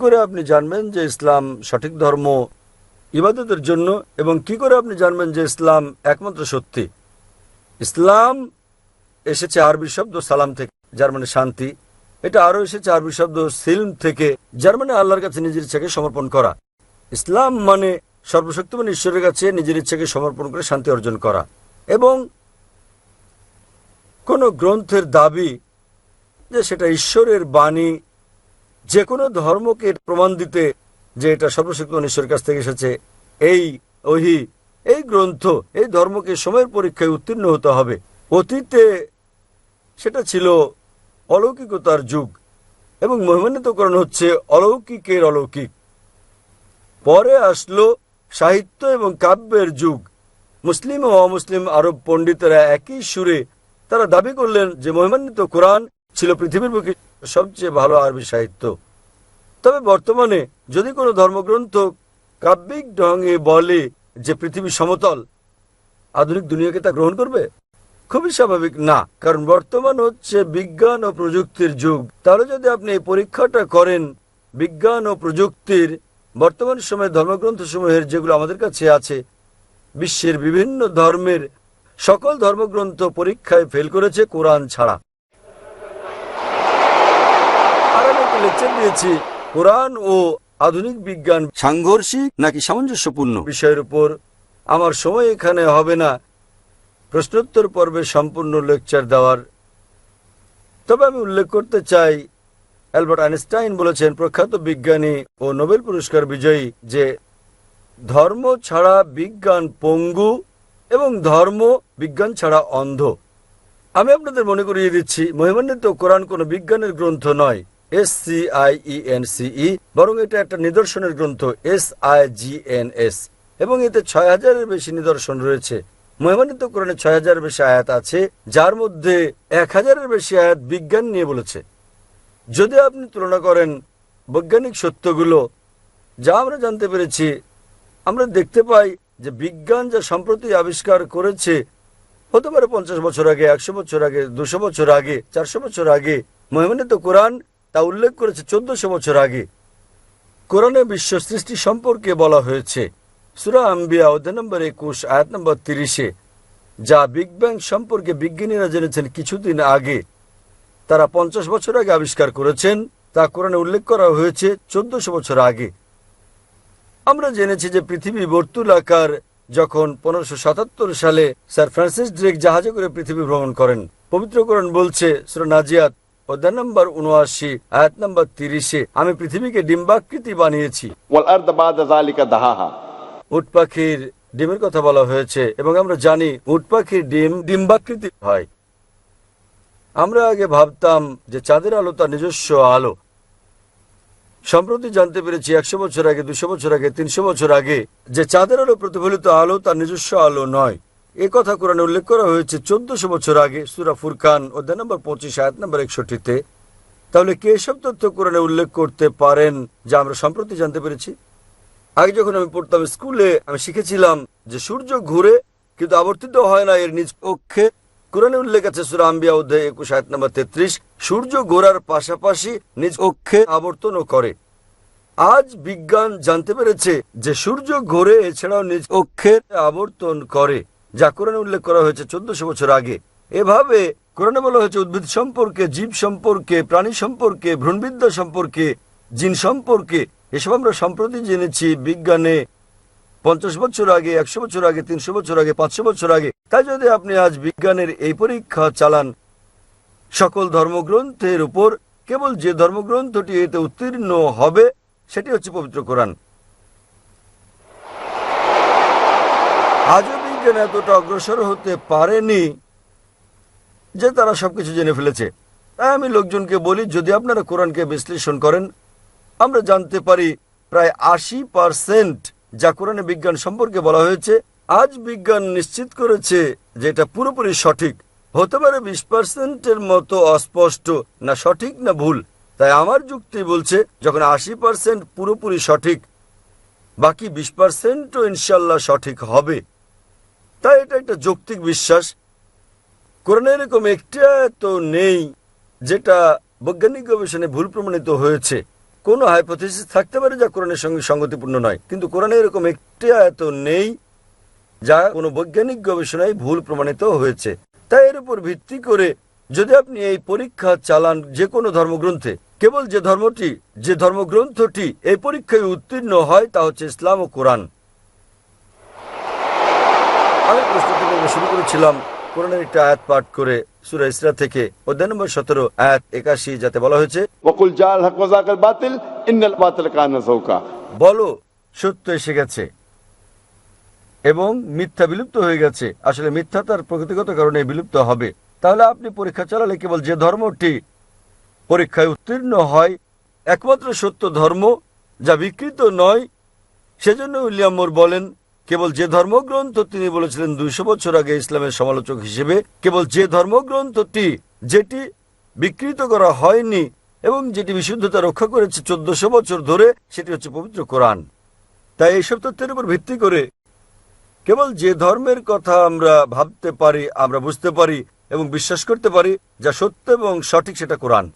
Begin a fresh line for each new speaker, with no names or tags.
করে আপনি জানবেন যে ইসলাম সঠিক ধর্ম ইবাদতের জন্য এবং কি করে আপনি জানবেন যে ইসলাম একমাত্র সত্যি? ইসলাম এসেছে আরবি শব্দ সালাম থেকে যার মানে শান্তি। এটা আরও এসেছে আরবি শব্দ সিলম থেকে যার মানে আল্লাহর কাছে নিজের ইচ্ছাকে সমর্পণ করা। ইসলাম মানে সর্বশক্তিমান ঈশ্বরের কাছে নিজের ইচ্ছাকে সমর্পণ করে শান্তি অর্জন করা। এবং কোনো গ্রন্থের দাবি যে সেটা ঈশ্বরের বাণী যে কোনো ধর্মকে প্রমাণ দিতে যে এটা সর্বশক্তিমান ঈশ্বরের কাছ থেকে এসেছে, এই ওহি, এই গ্রন্থ, এই ধর্মকে সময়ের পরীক্ষায় উত্তীর্ণ হতে হবে। অতীতে সেটা ছিল অলৌকিকতার যুগ এবং মহিমান্বিতকরণ হচ্ছে অলৌকিকের অলৌকিক। পরে আসলো সাহিত্য এবং কাব্যের যুগ। মুসলিম ও অমুসলিম আরব পণ্ডিতেরা একই সুরে তারা দাবি করলেন যে মহিমান্বিত কোরআন ছিল পৃথিবীর বুকে সবচেয়ে ভালো আরবি সাহিত্য। তবে বর্তমানে যদি কোনো ধর্মগ্রন্থ কাব্যিক ঢঙে বলে যে পৃথিবী সমতল, আধুনিক দুনিয়াকে তা গ্রহণ করবে? খুবই স্বাভাবিক না, কারণ বর্তমান হচ্ছে বিজ্ঞান ও প্রযুক্তির যুগ। তাহলে যদি আপনি এই পরীক্ষাটা করেন, বিজ্ঞান ও প্রযুক্তির বর্তমান সময়ে ধর্মগ্রন্থ সমূহের যেগুলো আমাদের কাছে আছে, বিশ্বের বিভিন্ন ধর্মের সকল ধর্মগ্রন্থ পরীক্ষায় ফেল করেছে কোরআন ছাড়া আর আমি একটা লেকচার দিয়েছি, কোরআন ও আধুনিক বিজ্ঞান সাংঘর্ষিক নাকি সামঞ্জস্যপূর্ণ? বিষয়ের উপর আমার সময় এখানে হবে না। প্রশ্নোত্তর পর্বে সম্পূর্ণ লেকচার দেওয়ার। তবে আমি উল্লেখ করতে চাই, অ্যালবার্ট আইনস্টাইন বলেছেন, প্রখ্যাত বিজ্ঞানী ও নোবেল পুরস্কার বিজয়ী যে ধর্ম ছাড়া বিজ্ঞান পঙ্গু এবং ধর্ম বিজ্ঞান ছাড়া অন্ধ। আমি আপনাদের মনে করিয়ে দিচ্ছি, মহিমান্বিত কোরআন কোনো বিজ্ঞানের গ্রন্থ নয়। S C I E N C E বরং এটা একটা নিদর্শনের গ্রন্থ S I G N S এবং এতে ছয় হাজারের বেশি নিদর্শন রয়েছে। মহিমান্বিত কোরআনে ছয় হাজারের বেশি আয়াত আছে, যার মধ্যে এক হাজারের বেশি আয়াত বিজ্ঞান নিয়ে বলেছে। যদি আপনি তুলনা করেন বৈজ্ঞানিক সত্যগুলো, যা আমরা জানতে পেরেছি, আমরা দেখতে পাই যে বিজ্ঞান যা সম্প্রতি আবিষ্কার করেছে, হতে পারে পঞ্চাশ বছর আগে, একশো বছর আগে, দুশো বছর আগে, চারশো বছর আগে মহিমানিত কোরআন তা উল্লেখ করেছে চোদ্দশো বছর আগে। কোরআনে বিশ্ব সৃষ্টি সম্পর্কে বলা হয়েছে, সুরা আম্বিয়া অধ্যায় নম্বর একুশ, আয়াত নম্বর তিরিশে, যা বিগ ব্যাং সম্পর্কে বিজ্ঞানীরা জেনেছেন কিছুদিন আগে। তারা পঞ্চাশ বছর আগে আবিষ্কার করেছেন, তা কোরআনে উল্লেখ করা হয়েছে চোদ্দশো বছর আগে। আমরা জেনেছি যে পৃথিবী বর্তুলাকার যখন পনেরোশো সাতাত্তর সালে স্যার ফ্রান্সিস ড্রেক জাহাজে করে পৃথিবী ভ্রমণ করেন। পবিত্রকরণ বলছে, সুরা নাজিয়াত অধ্যায় নম্বর উনআশি আয়াত নম্বর তিরিশে আমি পৃথিবীকে ডিম্বাকৃতি বানিয়েছি। উট পাখির ডিমের কথা বলা হয়েছে এবং আমরা জানি উট পাখির ডিম ডিম্বাকৃতি হয়। আমরা আগে ভাবতাম যে চাঁদের আলো তার নিজস্ব আলো। সম্প্রতি জানতে পেরেছি একশো বছর আগে দুশো বছর আগে তিনশো বছর আগে যে চাঁদের আলো প্রতিফলিত আলো তার নিজস্ব আলো নয়। এ কথা কোরআনে উল্লেখ করা হয়েছে, চোদ্দশো বছর আগে সুরা ফুরকান, অধ্যায় নম্বর পঁচিশ, আয়াত নম্বর একষট্টিতে। তাহলে কে সব তথ্য কোরআনে উল্লেখ করতে পারেন যা আমরা সম্প্রতি জানতে পেরেছি? আগে যখন আমি পড়তাম স্কুলে, আমি শিখেছিলাম যে সূর্য ঘুরে কিন্তু আবর্তিত হয় না, এর নিজ অক্ষে কোরআনে উল্লেখ আছে সুরা আম্বিয়া, অধ্যায় একুশ, আয়াত নম্বর তেত্রিশ, সূর্য ঘোরার পাশাপাশি নিজ অক্ষে আবর্তনও করে। আজ বিজ্ঞান জানতে পেরেছে যে সূর্য ঘোরে, এছাড়াও নিজ অক্ষে আবর্তন করে। যা কোরআনে উল্লেখ করা হয়েছে চোদ্দশো বছর আগে। এভাবে কোরআনে বলা হয়েছে উদ্ভিদ সম্পর্কে, জীব সম্পর্কে, প্রাণী সম্পর্কে, ভ্রূণবিদ্যা সম্পর্কে, জিন সম্পর্কে। এসব আমরা সম্প্রতি জেনেছি বিজ্ঞানে। পঞ্চাশ বছর আগে, একশো বছর আগে, তিনশো বছর আগে, পাঁচশো বছর আগে। তাই যদি আপনি আজ বিজ্ঞানের এই পরীক্ষা চালান, সকল ধর্মগ্রন্থের উপর কেবল যে ধর্মগ্রন্থটি এতে উত্তীর্ণ হবে, সেটি হচ্ছে পবিত্র কোরআন। আজও বিজ্ঞান এতটা অগ্রসর হতে পারেনি যে তারা সবকিছু জেনে ফেলেছে। তাই আমি লোকজনকে বলি, যদি আপনারা কোরআনকে বিশ্লেষণ করেন, আমরা জানতে পারি প্রায় আশি পার্সেন্ট যা কোরআনে বিজ্ঞান সম্পর্কে বলা হয়েছে, আজ বিজ্ঞান নিশ্চিত করেছে যে এটা পুরোপুরি সঠিক। হতে পারে বিশ পার্সেন্টের মতো অস্পষ্ট, না সঠিক, না ভুল। তাই আমার যুক্তি বলছে, যখন আশি পার্সেন্ট পুরোপুরি সঠিক, বাকি বিশ পার্সেন্টও ইনশাল্লাহ সঠিক হবে। তাই এটা একটা যৌক্তিক বিশ্বাস। কোরআনে এরকম একটা তো নেই যেটা বৈজ্ঞানিক গবেষণায় ভুল প্রমাণিত হয়েছে। কোনো হাইপোথিসিস থাকতে পারে যা কোরআনের সঙ্গে সঙ্গতিপূর্ণ নয়। কিন্তু কোরআনে এরকম একটি আয়ত নেই যা কোনো বৈজ্ঞানিক গবেষণায় ভুল প্রমাণিত হয়েছে। তাই এর উপর ভিত্তি করে যদি আপনি এই পরীক্ষা চালান যে কোনো ধর্মগ্রন্থে, কেবল যে ধর্মটি, যে ধর্মগ্রন্থটি এই পরীক্ষায় উত্তীর্ণ হয় তা হচ্ছে ইসলাম ও কোরআন। আমি প্রস্তুতি থেকে শুরু করেছিলাম কোরআনের একটা আয়াত পাঠ করে সুরা ইসরা থেকে অধ্যায় নম্বর সতেরো আয়াত একাশি যাতে বলা হয়েছে
বকুল জাল হক বাতিল ইন্নাল বাতিল কানা সৌকা
বলো সত্য এসে গেছে এবং মিথ্যা বিলুপ্ত হয়ে গেছে। আসলে মিথ্যা তার প্রকৃতিগত কারণে বিলুপ্ত হবে। তাহলে আপনি পরীক্ষা চালালে কেবল যে ধর্মটি পরীক্ষায় উত্তীর্ণ হয় একমাত্র সত্য ধর্ম যা বিকৃত নয় সেজন্য উইলিয়াম মোর বলেন কেবল যে ধর্মগ্রন্থ তিনি বলেছিলেন দুইশো বছর আগে ইসলামের সমালোচক হিসেবে, কেবল যে ধর্মগ্রন্থটি যেটি বিকৃত করা হয়নি এবং যেটি বিশুদ্ধতা রক্ষা করেছে চোদ্দশো বছর ধরে, সেটি হচ্ছে পবিত্র কোরআন। তাই এইসব তথ্যের উপর ভিত্তি করে কেবল যে ধর্মের কথা আমরা ভাবতে পারি, আমরা বুঝতে পারি এবং বিশ্বাস করতে পারি, যা সত্য এবং সঠিক সেটা কোরআন।